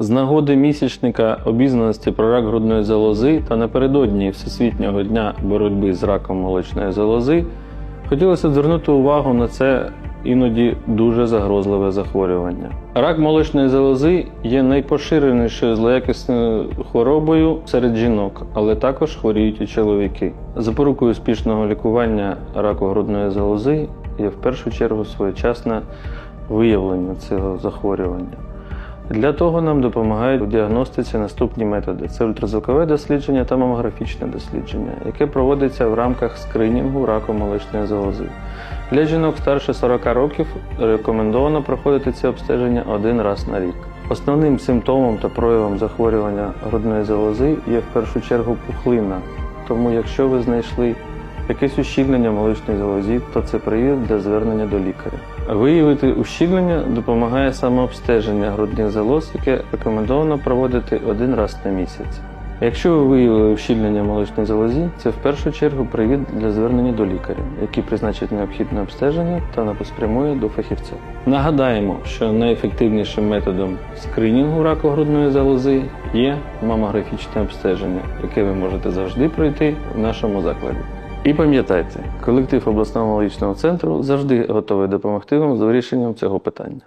З нагоди місячника обізнаності про рак грудної залози та напередодні Всесвітнього дня боротьби з раком молочної залози хотілося звернути увагу на це іноді дуже загрозливе захворювання. Рак молочної залози є найпоширенішою злоякісною хворобою серед жінок, але також хворіють і чоловіки. Запорукою успішного лікування раку грудної залози є в першу чергу своєчасне виявлення цього захворювання. Для того нам допомагають у діагностиці наступні методи: це ультразвукове дослідження та мамографічне дослідження, яке проводиться в рамках скринінгу раку молочної залози. Для жінок старше 40 років рекомендовано проходити ці обстеження один раз на рік. Основним симптомом та проявом захворювання грудної залози є в першу чергу пухлина. Тому, якщо ви знайшли якесь ущільнення в молочній залозі, то це привід для звернення до лікаря. Виявити ущільнення допомагає самообстеження грудних залоз, яке рекомендовано проводити один раз на місяць. Якщо ви виявили ущільнення в молочній залозі, це в першу чергу привід для звернення до лікаря, який призначить необхідне обстеження та напоспрямує до фахівця. Нагадаємо, що найефективнішим методом скринінгу раку грудної залози є мамографічне обстеження, яке ви можете завжди пройти в нашому закладі. І пам'ятайте, колектив обласного аналогічного центру завжди готовий допомогти вам з вирішенням цього питання.